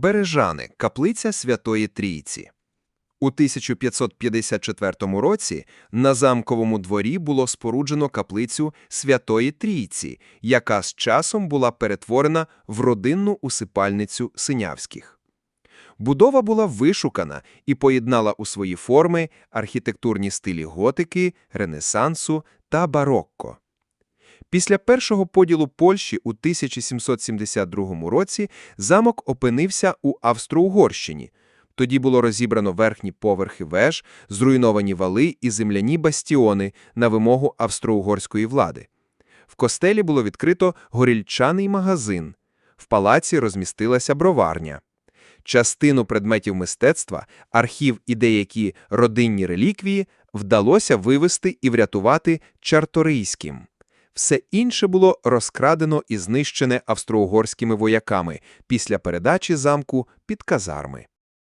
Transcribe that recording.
Бережани – каплиця Святої Трійці. У 1554 році на замковому дворі було споруджено каплицю Святої Трійці, яка з часом була перетворена в родинну усипальницю Синявських. Будова була вишукана і поєднала у свої форми архітектурні стилі готики, ренесансу та барокко. Після першого поділу Польщі у 1772 році замок опинився у Австро-Угорщині. Тоді було розібрано верхні поверхи веж, зруйновані вали і земляні бастіони на вимогу австро-угорської влади. В костелі було відкрито горільчаний магазин. В палаці розмістилася броварня. Частину предметів мистецтва, архів і деякі родинні реліквії вдалося вивести і врятувати Чарторийським. Все інше було розкрадено і знищене австро-угорськими вояками після передачі замку під казарми.